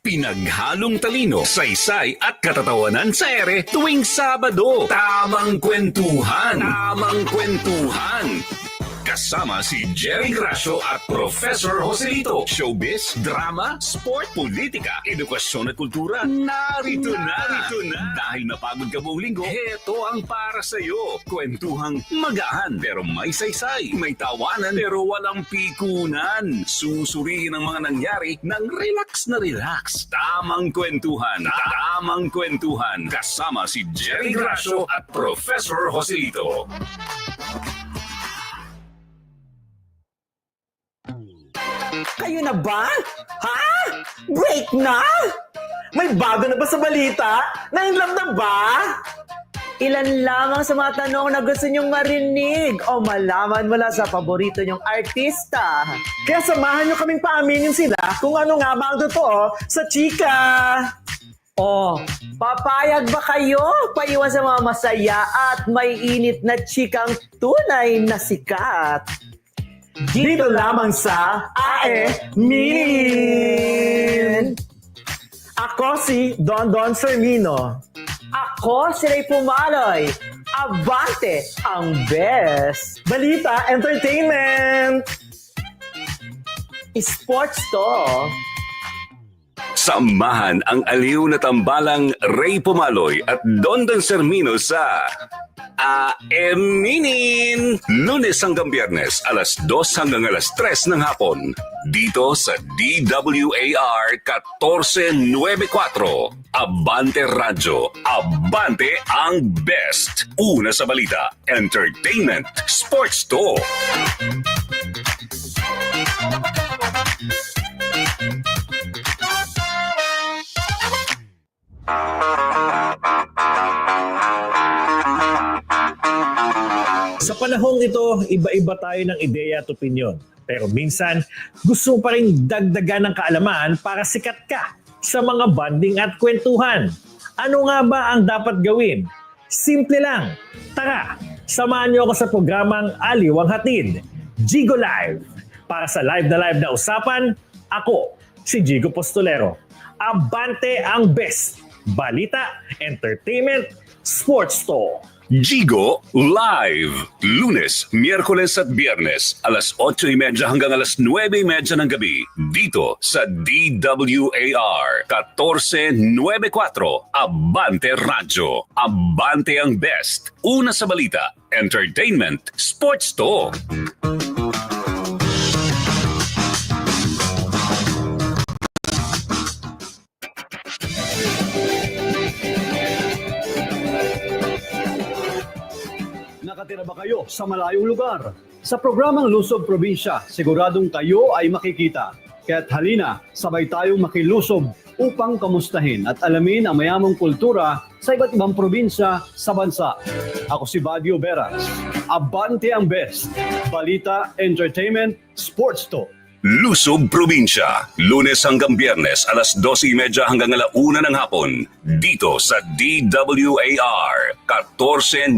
Pinaghalong talino, saysay at katatawanan sa ere tuwing Sabado. Tamang kwentuhan. Tamang kwentuhan. Kasama si Jerry Gracio at Professor Joselito. Showbiz, drama, sport, politika, edukasyon at kultura. Narito na. Narito na. Dahil napagod ka buong linggo, heto ang para sa'yo. Kwentuhang magaan pero may saysay. May tawanan pero walang pikunan. Susuriin ang mga nangyari ng relax na relax. Tamang kwentuhan. Tamang kwentuhan. Kasama si Jerry Gracio at Professor Joselito. Kayo na ba? Ha? Break na? May bago na ba sa balita? Nainlove na ba? Ilan lamang sa mga tanong na gusto nyong marinig o malaman mula sa paborito nyong artista. Kaya samahan nyo kaming paaminin sila kung ano nga ba ang totoo sa chika. Oh, papayag ba kayo? Paiwan sa mga masaya at may init na chikang tunay na sikat. Dito lamang sa AE Min! Ako si Don Don Fermino. Ako si Ray Pumaloy. Abante ang best! Balita, entertainment! Sports to. Samahan ang aliw na tambalang Ray Pumaloy at Dondon Sermino sa Aeminin! Lunes hanggang biyernes, alas 2 hanggang alas 3 ng hapon. Dito sa DWAR 1494. Abante Radyo. Abante ang best. Una sa balita, entertainment, sports to. Sa panahong ito, iba-iba tayo ng ideya at opinyon. Pero minsan, gusto pa rin dagdagan ng kaalaman para sikat ka sa mga banding at kwentuhan. Ano nga ba ang dapat gawin? Simple lang. Tara, samahan niyo ako sa programang Aliw ang Hatid, Gigo Live. Para sa live na live na usapan, ako, si Gigo Postolero. Abante ang best. Balita, entertainment, sports to. Gigo Live. Lunes, Miyerkules at Biyernes, alas 8.30 hanggang alas 9.30 ng gabi. Dito sa DWAR 1494 Abante Radyo. Abante ang best. Una sa balita, entertainment, sports to. Nakatira ba kayo sa malayong lugar? Sa programang Lusob Probinsya, siguradong kayo ay makikita. Kaya't halina, sabay tayong makilusob upang kamustahin at alamin ang mayamang kultura sa iba't ibang probinsya sa bansa. Ako si Badio Beras. Abante ang best. Balita, entertainment, sports to. Lusob Probinsya, lunes hanggang biyernes, alas 12.30 hanggang alauna ng hapon. Dito sa DWAR 1494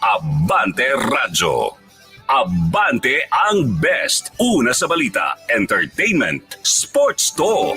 Abante Radyo. Abante ang best. Una sa balita, entertainment, sports to.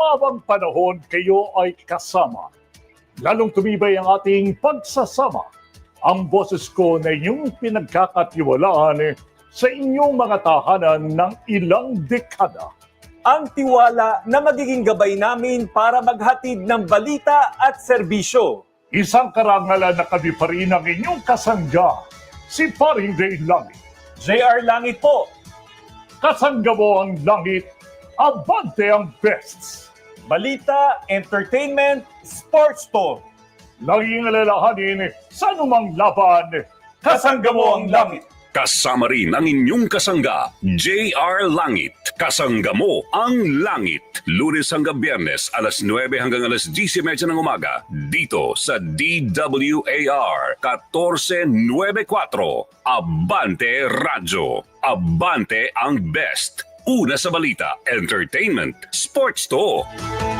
Sa mabang panahon, kayo ay kasama. Lalong tumibay ang ating pagsasama. Ang boses ko na inyong pinagkakatiwalaan sa inyong mga tahanan ng ilang dekada. ang tiwala na magiging gabay namin para maghatid ng balita at serbisyo. Isang karangalan na kami pa rin ang inyong kasangga, si Paring Ray Langit. JR Langit po, Kasangga mo ang langit, abante ang best. Balita, entertainment, sports to. Laging alalahanin sa anumang laban, Kasangga mo ang langit. Kasama rin ang inyong kasangga, JR Langit. Kasangga mo ang langit. Lunes hanggang biyernes, alas 9 hanggang alas 10.30 ng umaga. Dito sa DWAR 1494. Abante Radyo. Abante ang best. Una sa balita, entertainment, sports to.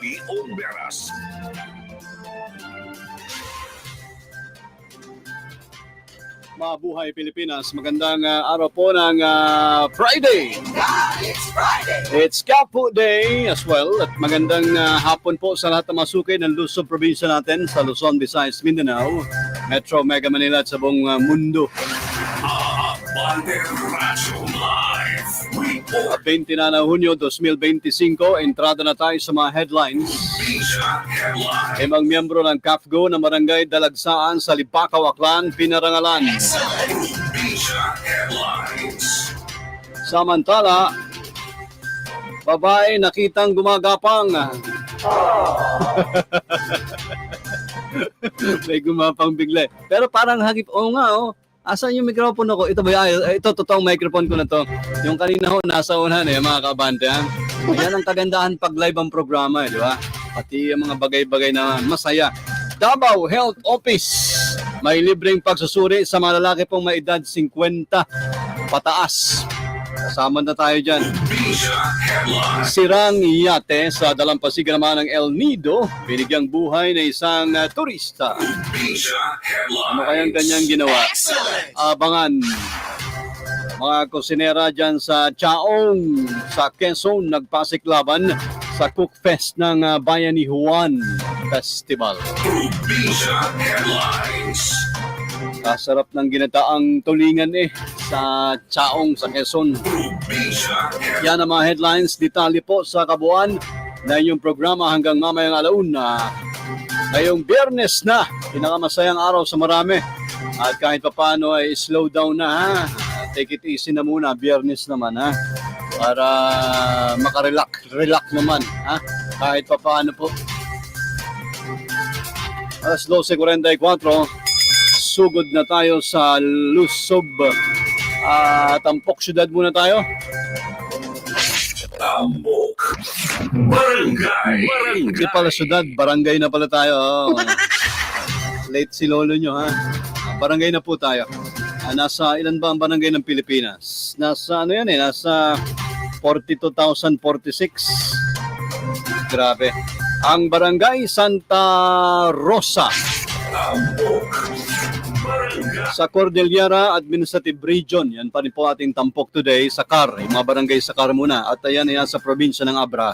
Barrio Beras. Mabuhay Pilipinas. Magandang ah, araw po ng ah, Friday. It's Kapu Day as well. At magandang ah, hapon po sa lahat ng masuki ng Luzon probinsya natin sa Luzon, Visayas, Mindanao, Metro Mega Manila at sa buong ah, mundo. Live. Report. 20 na ng Hunyo 2025, entrada na tayo sa mga headlines. Limang miyembro ng CAFGO na barangay Dalagsaan sa Lipakaw, Aklan, pinarangalan. Samantala, babae nakitang gumagapang. May gumapang bigla. Pero parang hagip, oo nga oh. Asan yung mikropono ko? Ito ba? Ay, ito, totoong microphone ko na to. Yung kanina ho, nasa unahan eh, mga kabante. Ha? Yan ang kagandahan pag live ang programa, eh, di ba? Pati yung mga bagay-bagay na masaya. Davao Health Office. May libreng pagsusuri sa mga lalaki pong may edad 50 pataas. Kasama na tayo dyan. Sirang yate sa dalampasigan naman ng El Nido, binigyang buhay na isang uh, turista. Ano kayang kanyang ginawa? Abangan. Mga kusinera dyan sa Chaong, sa Quezon, nagpasiklaban sa Cook Fest ng uh, Bayan ni Juan Festival. Bisha Headlines. Kasarap ng ginataang tulingan eh sa Chaong, sa Quezon. Yan ang mga headlines, detalye po sa kabuuan na inyong programa hanggang mamayang alauna. Ngayong biyernes na, pinakamasayang araw sa marami. At kahit papaano ay slow down na ha. Take it easy na muna, biyernes naman ha. Para makarelax, relax naman ha. Kahit papaano po. Alas 12.44, sugod na tayo sa Lusob. Ah, Tampok syudad muna tayo. Tambok. Barangay. Barangay. Hindi pala syudad, barangay na pala tayo. Oh. Late si lolo nyo ha. Barangay na po tayo. Ah, nasa ilan ba ang barangay ng Pilipinas? Nasa ano yan eh, nasa 42,046. Grabe. Ang barangay Santa Rosa Tambok. Sa Cordillera Administrative Region. Yan pa rin po ating tampok today sa CAR. Yung mga barangay sa CAR muna. At ayan yan sa probinsya ng Abra.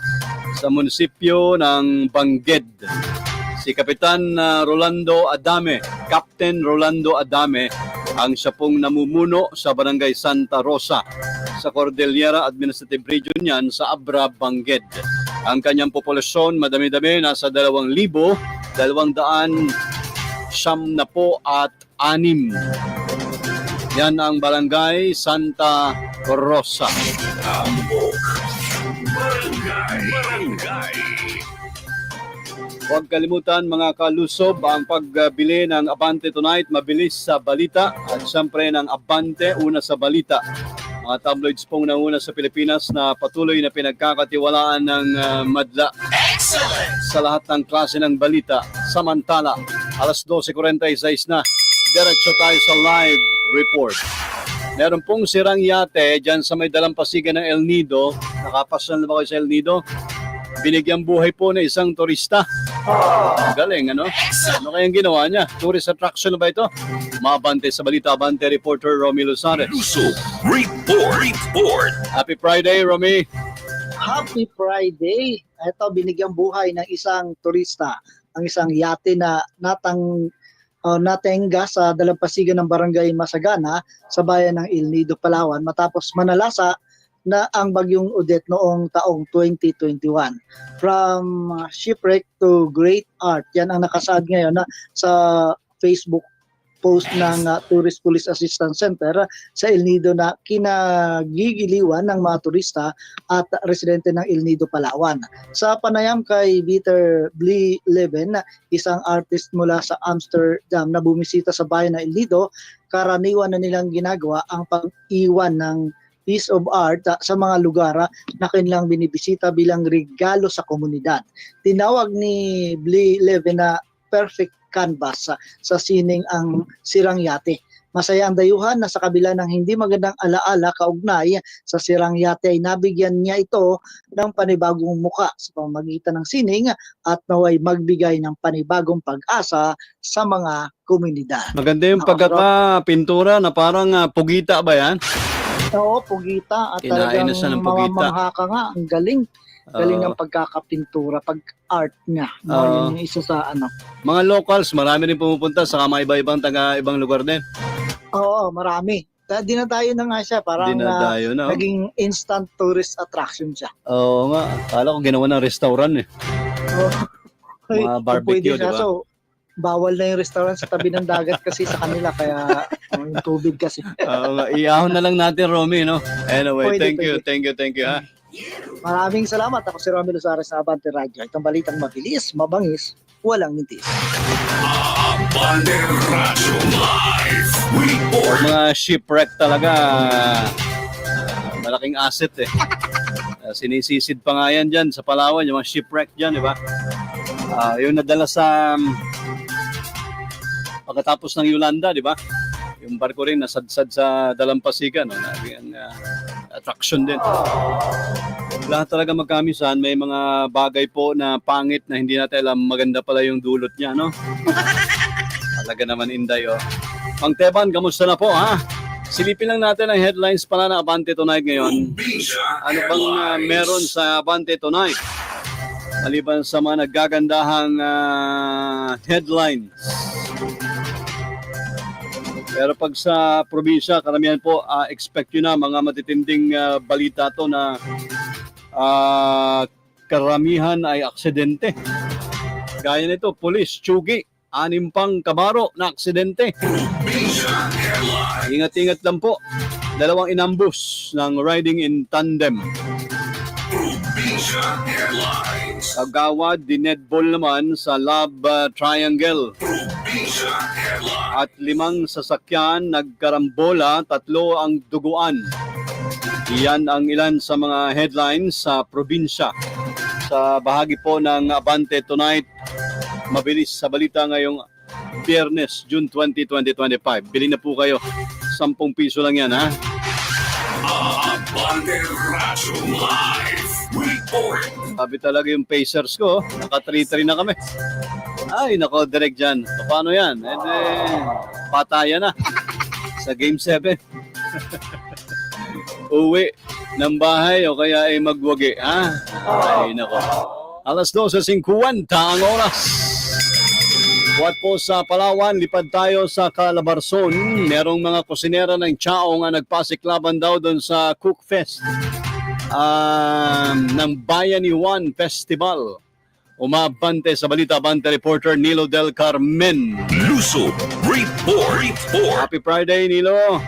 Sa munisipyo ng Bangged. Si Kapitan ah, Rolando Adame, Captain Rolando Adame, ang siya pong namumuno sa barangay Santa Rosa sa Cordillera Administrative Region yan sa Abra, Bangged. Ang kanyang populasyon, madami-dami, nasa 2,000, 200 siyam na po at anim. Yan ang barangay Santa Rosa. Barangay. Barangay. Huwag kalimutan mga kalusob ang pagbili ng Abante Tonight, mabilis sa balita at siyempre ng Abante, una sa balita. Mga tabloids pong nauna sa Pilipinas na patuloy na pinagkakatiwalaan ng ah, madla sa lahat ng klase ng balita. Samantala, alas 12.46 na, diretso tayo sa live report. Meron pong sirang yate dyan sa may dalampasigan ng El Nido. Nakapasal na ba kayo sa El Nido? Binigyan buhay po na isang turista. Galing, ano? Ano kayang ginawa niya? Tourist attraction na ba ito? Mabante sa balita, Abante reporter Romy Lozarez. Lusob Report. Report. Happy Friday, Romy. Happy Friday! Ito, binigyang buhay ng isang turista, ang isang yate na natang uh, natenga sa dalampasigan ng barangay Masagana sa bayan ng Il Nido, Palawan matapos manalasa na ang bagyong Odette noong taong 2021. From uh, shipwreck to great art. Yan ang nakasaad ngayon na sa Facebook post ng uh, Tourist Police Assistance Center sa El Nido na kinagigiliwan ng mga turista at residente ng El Nido, Palawan. Sa panayam kay Peter Blee Leven, isang artist mula sa Amsterdam na bumisita sa bayan ng El Nido, karaniwan na nilang ginagawa ang pag-iwan ng piece of art ah, sa mga lugar ah, na kanilang binibisita bilang regalo sa komunidad. Tinawag ni Blee Leven na perfect canvas ah, sa sining ang sirang yate. Masaya ang dayuhan na sa kabila ng hindi magandang alaala kaugnay sa sirang yate ay nabigyan niya ito ng panibagong muka sa pamamagitan ng sining at naway magbigay ng panibagong pag-asa sa mga komunidad. Maganda yung pagkakapintura na parang ah, pugita ba yan? Oo, pugita at Kinain na talagang siya ng pugita. mamamangha ka nga. Ang galing. Galing Oo. ng pagkakapintura, pag-art niya. No, Oo. yun yung isa sa ano. mga locals, marami rin pumupunta sa mga iba-ibang taga ibang lugar din. Oo, marami. Ta- Dinadayo na nga siya. Parang na, Dinadayo na. oh. naging instant tourist attraction siya. Oo nga. Kala ko ginawa ng restaurant eh. Oo. Mga Kung barbecue, pwede di ba? So, bawal na yung restaurant sa tabi ng dagat kasi sa kanila. Kaya oh, yung tubig kasi. Oo nga. Iahon na lang natin, Romy, no? Anyway, Pwede, thank you, pwede. thank you, thank you, ha? Maraming salamat. Ako si Romelo Suarez sa Abante Radio. Itong balitang mabilis, mabangis, walang mintis. Banderazo Live Report. Mga shipwreck talaga, malaking asset eh. Uh, Sinisisid pa nga yan dyan sa Palawan, yung mga shipwreck dyan, di ba? Ah, yung nadala sa um, pagkatapos ng Yolanda, di ba? Yung barko rin nasadsad sa Dalampasigan, no? Naging uh, attraction din. Lahat talaga magkamisan, may mga bagay po na pangit na hindi natin alam, maganda pala yung dulot niya, no? Talaga naman, Inday, oh. Mang Teban, kamusta na po, ha? Silipin lang natin ang headlines pala ng Abante Tonight ngayon. Ano bang uh, meron sa Abante Tonight? Maliban sa mga naggagandahang ah, headlines. Pero pag sa probinsya, karamihan po, ah, expect nyo na mga matitinding ah, balita to na ah, karamihan ay aksidente. Gaya nito, police, tsugi, anim pang kabaro na aksidente. Ingat-ingat lang po. Dalawang inambus ng riding in tandem. Probinsya Headlines. Kagawad, dinedball naman sa Love uh, Triangle. At limang sasakyan nagkarambola, tatlo ang duguan. Iyan ang ilan sa mga headlines sa probinsya. Sa bahagi po ng Abante Tonight, mabilis sa balita ngayong Biyernes, June 20, 2025. Bili na po kayo. 10 piso lang yan, ha? Banderazo Live Report. Sabi talaga yung Pacers ko, naka 3-3 na kami. Ay, nako, direct dyan. Paano yan? Eh, di, patayan na sa Game 7. Uwi ng bahay o kaya ay magwagi, ha? Ay, nako. Alas 12.50 ang oras. Buhat po sa Palawan, lipad tayo sa Calabarzon. Merong mga kusinera ng Chao nga nagpasiklaban daw doon sa Cook Fest um, ng Bayani One Festival. Umabante sa balita, bante reporter Nilo Del Carmen. Lusob Report. Report. Happy Friday, Nilo.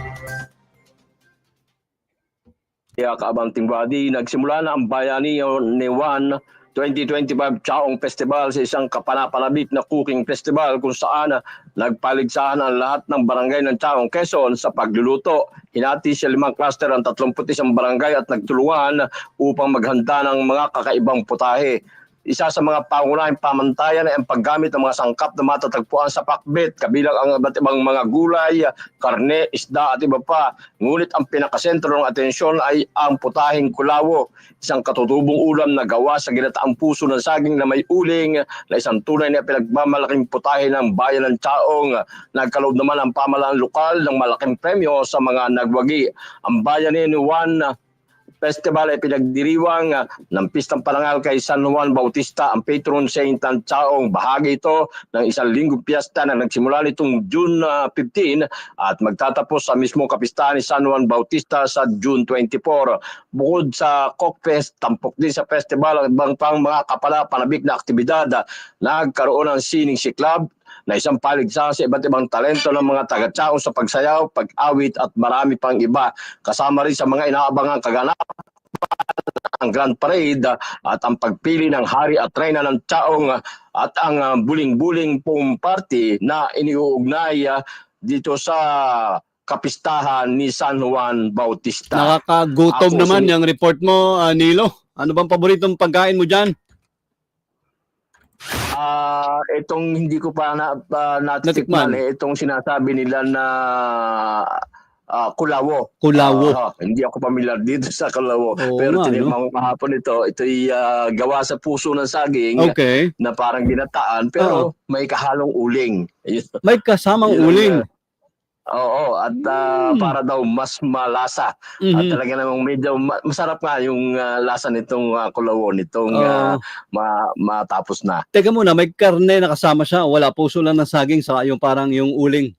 Kaya kaabang body, nagsimula na ang bayani ni Juan 2025 Chaong Festival sa isang kapanapanabik na cooking festival kung saan nagpaligsahan ang lahat ng barangay ng Chaong Quezon sa pagluluto. Hinati sa limang cluster ang 31 barangay at nagtulungan upang maghanda ng mga kakaibang putahe. Isa sa mga pangunahing pamantayan ay ang paggamit ng mga sangkap na matatagpuan sa pakbet, kabilang ang iba't ibang mga gulay, karne, isda at iba pa. Ngunit ang pinakasentro ng atensyon ay ang putahing kulawo, isang katutubong ulam na gawa sa ginataang puso ng saging na may uling na isang tunay na pinagmamalaking putahe ng bayan ng Chaong. Nagkaloob naman ang pamalaan lokal ng malaking premyo sa mga nagwagi. Ang bayan ni Juan Festival ay pinagdiriwang ah, ng Pistang Parangal kay San Juan Bautista, ang patron saint ng. Bahagi ito ng isang linggong piyesta na nagsimula nitong June ah, 15 at magtatapos sa mismo kapistahan ni San Juan Bautista sa June 24. Bukod sa Cockfest, tampok din sa festival ang ibang pang mga kapala panabik na aktibidad. Nagkaroon ng sining si club na isang paligsahan sa iba't ibang talento ng mga taga-Chaong sa pagsayaw, pag-awit at marami pang iba. Kasama rin sa mga inaabangang kaganapan ang Grand Parade at ang pagpili ng hari at reyna ng Chaong at ang buling-buling pong party na iniuugnay ah, dito sa kapistahan ni San Juan Bautista. Nakakagutom Ako, naman si- yung report mo, ah, Nilo. Ano bang paboritong pagkain mo dyan? Ah, itong hindi ko pa na, uh, Natikman. natikman eh, itong sinasabi nila na ah, kulawo. Kulawo. Ah, hindi ako pamilyar dito sa kulawo. Oo Pero tinimang ko kahapon ito, ito ay ah, gawa sa puso ng saging Okay. na parang ginataan pero may kahalong uling. May kasamang uling. Oo, at ah, Mm. para daw mas malasa. At Mhm. talaga namang medyo ma- masarap nga yung ah, lasa nitong uh, kulawo, nitong Oo. ah, ma- matapos na. Teka muna, may karne na kasama siya. Wala puso lang ng saging sa yung parang yung uling.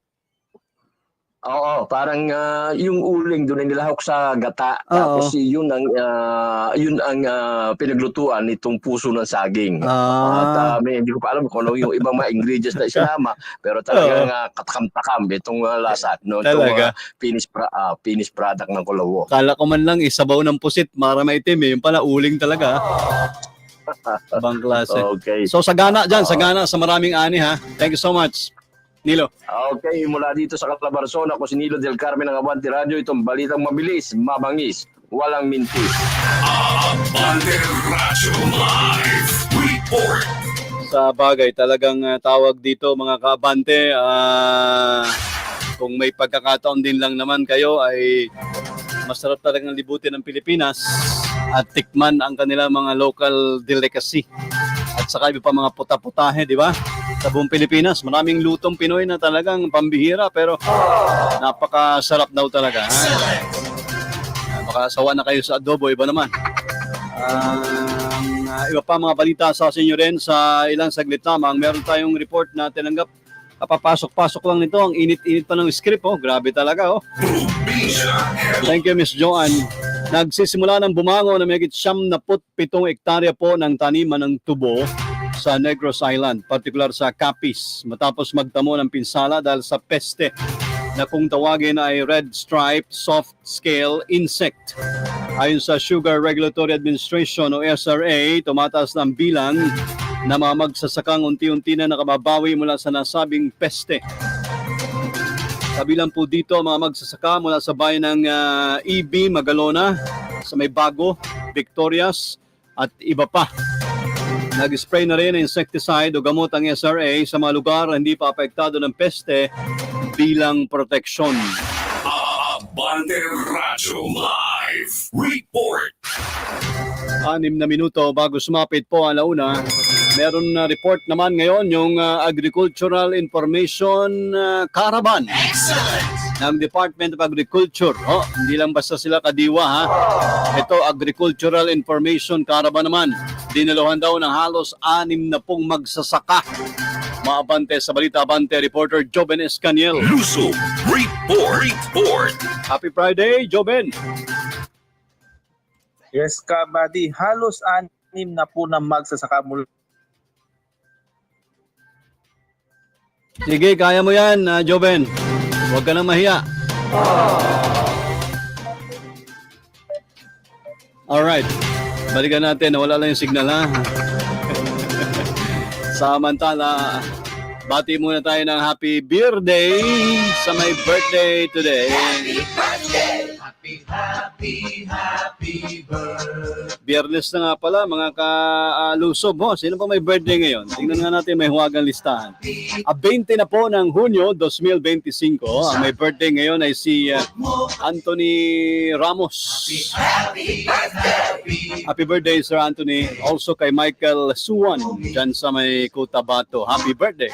Oo, parang ah, yung uling doon ay nilahok sa gata. Oo. Tapos yun ang ah, yun ang ah, pinaglutuan nitong puso ng saging. At Ah, ah, may, hindi ko pa alam kung ano yung ibang mga ingredients na isinama, pero talagang uh, katakam-takam itong ah, lasa no itong Talaga? ah, finished pra- ah, finished product ng kulawo. kala ko man lang isabaw ng pusit, mara maitim eh. Yung pala uling talaga. Ibang klase. Okay. So sagana dyan, sagana sa maraming ani ha. Thank you so much. Nilo. Okay, mula dito sa Calabarzon, ako si Nilo del Carmen ng Abante Radio. Itong balitang mabilis, mabangis, walang mintis. Abante Radyo Live Report. Sa bagay, talagang uh, tawag dito mga kaabante, ah, kung may pagkakataon din lang naman kayo ay masarap talagang libutin ng Pilipinas at tikman ang kanilang mga local delicacy. At saka iba pa mga puta-putahe, di ba? Sa buong Pilipinas, maraming lutong Pinoy na talagang pambihira pero napakasarap daw talaga. Ha? Ah, Baka sawa na kayo sa adobo, iba naman. Um, iba pa mga balita sa inyo rin sa ilang saglit lamang. Meron tayong report na tinanggap. Kapapasok-pasok lang nito. Ang init-init pa ng script. Oh. Grabe talaga. Oh. Thank you, Miss Joanne. Nagsisimula ng bumango na may siyam na pitong ektarya po ng taniman ng tubo sa Negros Island, partikular sa Capiz, matapos magtamo ng pinsala dahil sa peste na kung tawagin ay red striped soft scale insect. Ayon sa Sugar Regulatory Administration o SRA, tumataas ng bilang na mga magsasakang unti-unti na nakababawi mula sa nasabing peste. Kabilang po dito mga magsasaka mula sa bayan ng ah, EB, Magalona, sa may Bago, Victorias, at iba pa. Nag-spray na rin insecticide o gamot ang SRA sa mga lugar na hindi pa apektado ng peste bilang proteksyon. Abante Radyo Live Report. anim na minuto bago sumapit po ang launa. Meron na report naman ngayon yung uh, Agricultural Information uh, Caravan ng Department of Agriculture. Oh, hindi lang basta sila kadiwa ha. Ito Agricultural Information Caravan naman. Dinaluhan daw ng halos anim na pong magsasaka. Maabante sa Balita Abante reporter Joben Escaniel. Luso Report. Report. Happy Friday, Joben. Yes, kabady. Halos anim na po na magsasaka mula Sige, kaya mo yan, uh, Joben. Huwag ka nang mahiya. Alright. Balikan natin. Nawala lang yung signal, ha? Samantala, bati muna tayo ng happy birthday sa may birthday today. Biyernes na nga pala, mga ka-lusob. Oh, sino pa may birthday ngayon? Tingnan nga natin, may huwagang listahan. A 20 na po ng Hunyo 2025. Ang may birthday ngayon ay si uh, Anthony Ramos. Happy birthday, Sir Anthony. Also kay Michael Suwan, dyan sa may Cotabato. Happy birthday.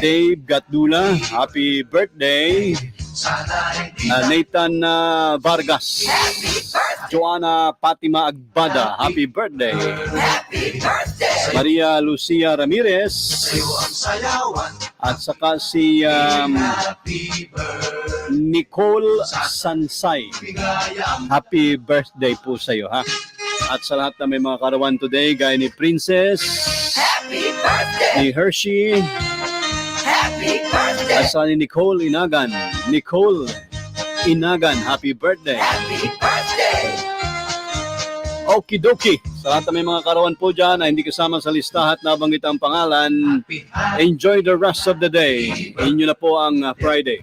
Dave Gatdula, happy birthday. Uh, Nathan uh, Vargas. Joanna Fatima Agbada, happy birthday. Maria Lucia Ramirez. At saka si um, Nicole Sansay. Happy birthday po sa iyo, ha? At sa lahat na may mga karawan today, gaya ni Princess, ni Hershey, at sa ni Nicole Inagan. Nicole Inagan, happy birthday. Okidoki. Sa lahat na may mga karawan po dyan na hindi kasama sa listahan at nabanggit ang pangalan, enjoy the rest of the day. Inyo na po ang uh, Friday.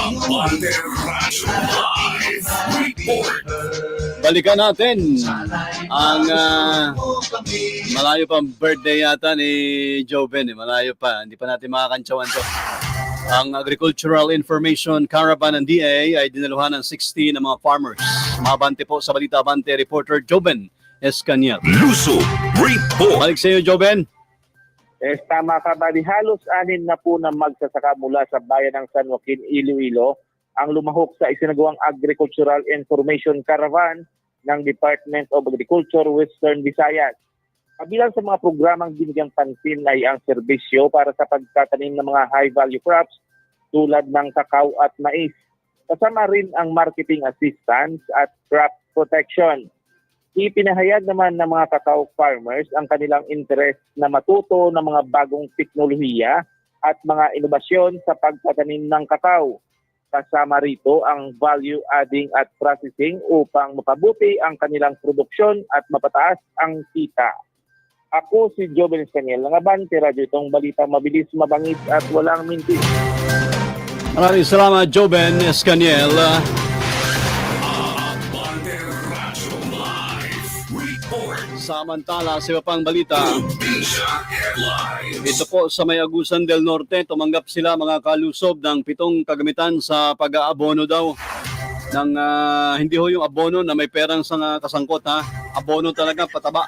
Abante Radyo Live Report. Balikan natin ang ah, malayo pang birthday yata ni Joe Ben. Eh. Malayo pa. Hindi pa natin makakantsawan to. Ang Agricultural Information Caravan ng DA ay dinaluhan ng 60 ng mga farmers. Mabante po sa Balita Abante reporter Joben Escaniel. Luso Report. Balik sa iyo, Joben. Eh, tama ka ba? Halos anin na po na magsasaka mula sa bayan ng San Joaquin, Iloilo ang lumahok sa isinagawang Agricultural Information Caravan ng Department of Agriculture Western Visayas. Kabilang sa mga programang binigyang pansin ay ang serbisyo para sa pagtatanim ng mga high-value crops tulad ng kakao at mais. Kasama rin ang marketing assistance at crop protection. Ipinahayag naman ng mga kakao farmers ang kanilang interest na matuto ng mga bagong teknolohiya at mga inobasyon sa pagtatanim ng kakao. Kasama rito ang value adding at processing upang mapabuti ang kanilang produksyon at mapataas ang kita. Ako si Joven Scaniel ng Abante Radio itong balita mabilis, mabangis at walang mintis. Maraming salamat, Joben Escaniel. Samantala, sa iba pang balita. Ito po sa may Agusan del Norte, tumanggap sila mga kalusob ng pitong kagamitan sa pag-aabono daw ng ah, hindi ho yung abono na may perang sa kasangkot ha. Abono talaga pataba.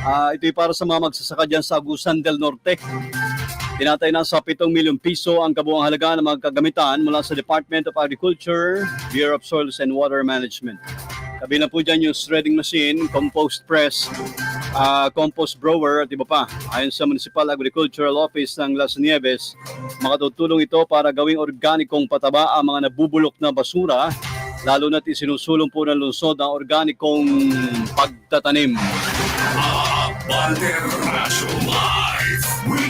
Ah, ito'y para sa mga magsasaka dyan sa Agusan del Norte. Tinatay na sa 7 milyong piso ang kabuang halaga ng mga kagamitan mula sa Department of Agriculture, Bureau of Soils and Water Management. Kabilang po dyan yung shredding machine, compost press, ah, compost brower at iba pa. Ayon sa Municipal Agricultural Office ng Las Nieves, makatutulong ito para gawing organikong pataba ang mga nabubulok na basura, lalo na't isinusulong po ng lungsod ang organikong pagtatanim.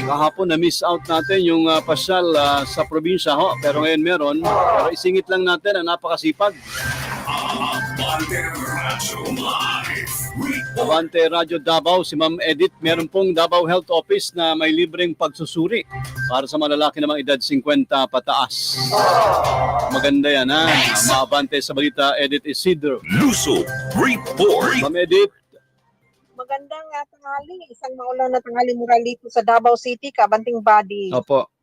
Kahapon na-miss out natin yung ah, pasyal ah, sa probinsya ho, pero ngayon meron. Pero isingit lang natin ang napakasipag. Radyo. Avante Radio Davao, si Ma'am Edith, meron pong Davao Health Office na may libreng pagsusuri para sa malalaki namang edad 50 pataas. Maganda yan ha. Maabante sa balita, Edith Isidro. Luso Report. Ma'am Edith, Magandang uh, tanghali, isang maulan na tanghali dito sa Davao City, Kabanting Body. opo.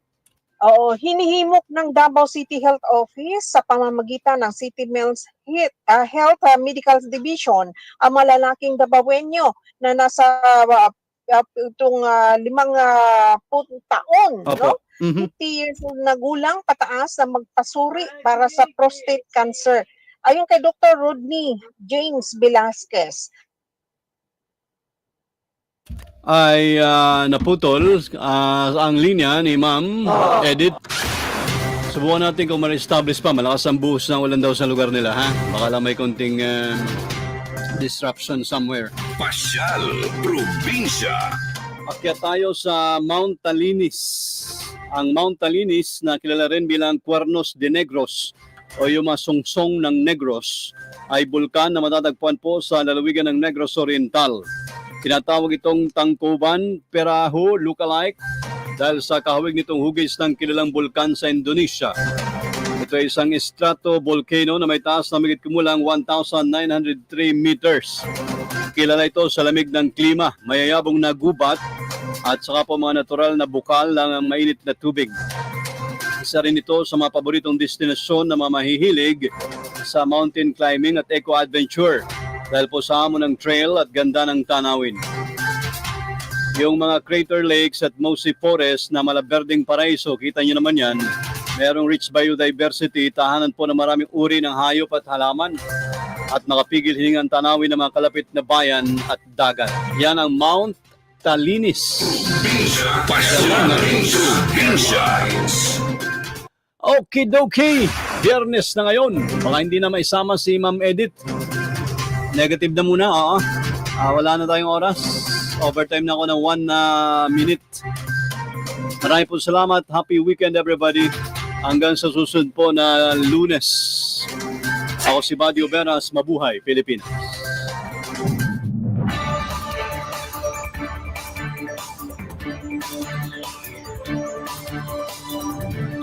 Oo, hinihimok ng Davao City Health Office sa pamamagitan ng City Men's Health, uh, Health uh, Medical Division ang malalaking Dabawenyo na nasa uh, uh, itong uh, limang uh, taon, no? Opo. Mhm. 50 years old na gulang pataas na magpasuri para sa prostate cancer. Ayon kay Dr. Rodney James Velasquez, Ay ah, naputol ah, ang linya ni Ma'am Edith. Subukan natin kung ma-establish pa. Malakas ang buhos ng ulan daw sa lugar nila, ha? Baka lang may konting ah, disruption somewhere. Pasyal Probinsya. Akyat tayo sa Mount Talinis. Ang Mount Talinis na kilala rin bilang Cuernos de Negros o yung mga sungsong ng Negros ay bulkan na matatagpuan po sa lalawigan ng Negros Oriental. Tinatawag itong Tangkuban Perahu lookalike dahil sa kahawig nitong hugis ng kilalang bulkan sa Indonesia. Ito ay isang strato volcano na may taas na migit kumulang 1,903 meters. Kilala ito sa lamig ng klima, mayayabong na gubat at saka po mga natural na bukal ng mainit na tubig. Isa rin ito sa mga paboritong destinasyon na mga mahihilig sa mountain climbing at eco-adventure dahil po sa amo ng trail at ganda ng tanawin. Yung mga crater lakes at mossy forest na malaberding paraiso, kita nyo naman yan, merong rich biodiversity, tahanan po ng maraming uri ng hayop at halaman at nakapigil hiningang tanawin ng mga kalapit na bayan at dagat. Yan ang Mount Talinis. Okidoki! Biyernes na ngayon. Baka hindi na maisama si Ma'am Edith. Negative na muna, oo. Ah, wala na tayong oras. Overtime na ako ng one na minute. Maraming po salamat. Happy weekend everybody. Hanggang sa susunod po na lunes. Ako si Badio Beras. Mabuhay, Pilipinas.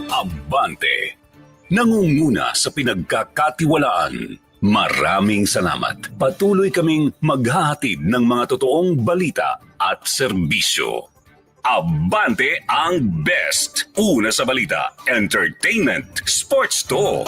Abante. Nangunguna sa pinagkakatiwalaan. Maraming salamat. Patuloy kaming maghahatid ng mga totoong balita at serbisyo. Abante ang best. Una sa balita, entertainment, sports to.